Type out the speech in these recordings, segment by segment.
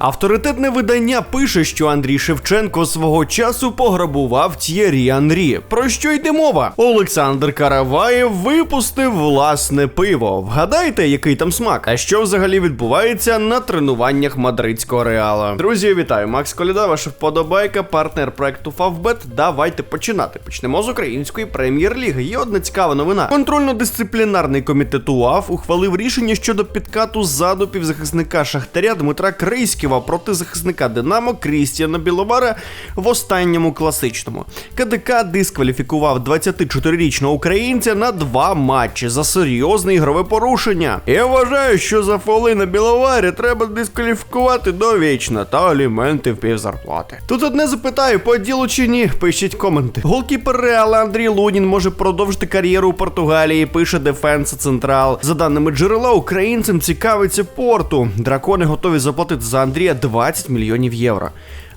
Авторитетне видання пише, що Андрій Шевченко свого часу пограбував Т'єрі Анрі. Про що йде мова? Олександр Караваєв випустив власне пиво. Вгадайте, який там смак? А що взагалі відбувається на тренуваннях мадридського реала? Друзі, вітаю! Макс Коліда, ваша вподобайка, партнер проекту Фавбет. Давайте починати. Почнемо з української прем'єр-ліги. Є одна цікава новина. Контрольно-дисциплінарний комітет УАФ ухвалив рішення щодо підкату ззаду півзахисника Шахтаря Дмитра Крийського проти захисника Динамо Крістіана Біловара в останньому класичному. КДК дискваліфікував 24-річного українця на два матчі за серйозне ігрове порушення. Я вважаю, що за фоли на Біловарі треба дискваліфікувати довічно та аліменти в півзарплати. Тут одне запитаю, по ділу чи ні? Пишіть коменти. Голкіпер Реала Андрій Лунін може продовжити кар'єру у Португалії. Пише Дефенс Централ. За даними джерела, українцям цікавиться порту. Дракони готові заплатити за Андрія 20 мільйонів євро.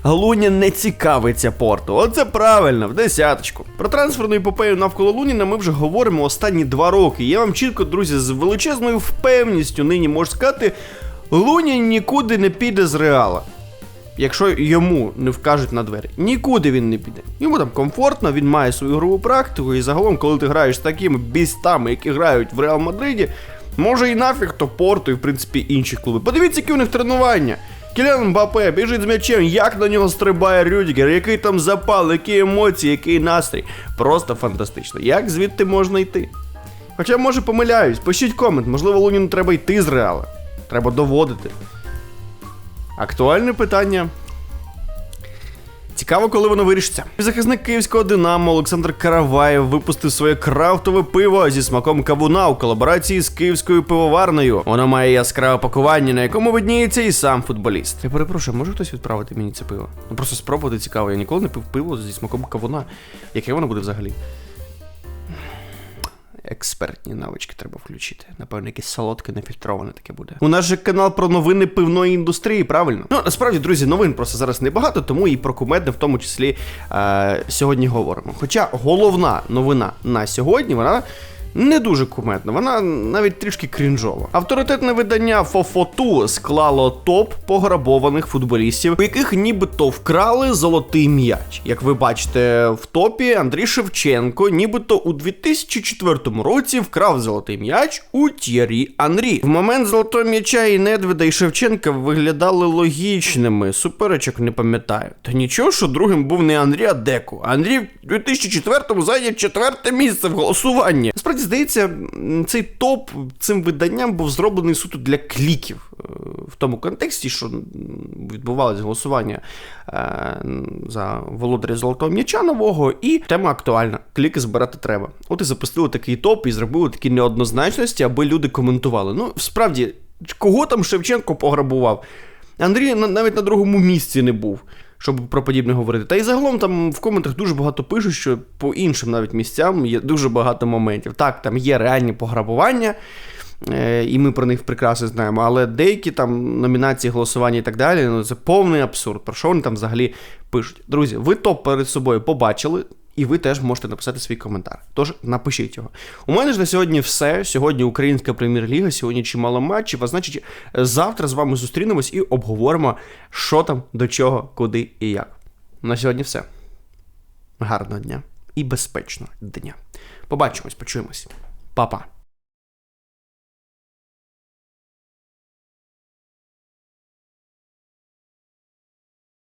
Лунін не цікавиться порту. Оце правильно, в десяточку. Про трансферну епопею навколо Луніна ми вже говоримо останні два роки. Я вам чітко, друзі, з величезною впевненістю нині можу сказати, Лунін нікуди не піде з реала. Якщо йому не вкажуть на двері, нікуди він не піде. Йому там комфортно, він має свою ігрову практику, і загалом, коли ти граєш з такими бістами, які грають в Реал Мадриді, може і нафіг то порту, і в принципі інші клуби. Подивіться, які у них тренування. Кілян Мбапе біжить з м'ячем, як на нього стрибає Рюдігер, який там запал, які емоції, який настрій. Просто фантастично. Як звідти можна йти? Хоча, може, помиляюсь, пишіть комент, можливо, Луніну треба йти з реала. Треба доводити. Актуальне питання. Цікаво, коли воно вирішиться. Захисник київського Динамо Олександр Караваєв випустив своє крафтове пиво зі смаком кавуна у колаборації з київською пивоварною. Воно має яскраве пакування, на якому видніється і сам футболіст. Я перепрошую, може хтось відправити мені це пиво? Ну просто спробувати цікаво. Я ніколи не пив пиво зі смаком кавуна. Яке воно буде взагалі? Експертні навички треба включити. Напевно, якесь солодке, нефільтроване таке буде. У нас же канал про новини пивної індустрії, правильно? Ну, насправді, друзі, новин просто зараз небагато, тому і про кумедне в тому числі е- сьогодні говоримо. Хоча головна новина на сьогодні, вона. Не дуже кумедна, вона навіть трішки крінжова. Авторитетне видання Фофоту склало топ пограбованих футболістів, у яких нібито вкрали золотий м'яч. Як ви бачите, в топі Андрій Шевченко, нібито у 2004 році вкрав золотий м'яч у Т'єрі Анрі. В момент золотого м'яча і Недведа і Шевченка виглядали логічними. Суперечок не пам'ятаю. Та нічого, що другим був не Андрій, а Деку. Андрій в 2004-му зайняв четверте місце в голосуванні. Насправді здається, цей топ цим виданням був зроблений суто для кліків е, в тому контексті, що відбувалось голосування е, за володаря золотого м'яча нового, і тема актуальна. Кліки збирати треба. От і запустили такий топ і зробили такі неоднозначності, аби люди коментували. Ну, справді, кого там Шевченко пограбував? Андрій навіть на другому місці не був щоб про подібне говорити. Та й загалом там в коментах дуже багато пишуть, що по іншим навіть місцям є дуже багато моментів. Так, там є реальні пограбування. Е, і ми про них прекрасно знаємо, але деякі там номінації, голосування і так далі, ну це повний абсурд. Про що вони там взагалі пишуть? Друзі, ви топ перед собою побачили. І ви теж можете написати свій коментар. Тож напишіть його. У мене ж на сьогодні все. Сьогодні Українська прем'єр-ліга, сьогодні чимало матчів. А значить, завтра з вами зустрінемось і обговоримо, що там, до чого, куди і як. На сьогодні все. Гарного дня і безпечного дня. Побачимось, почуємось. Па-па.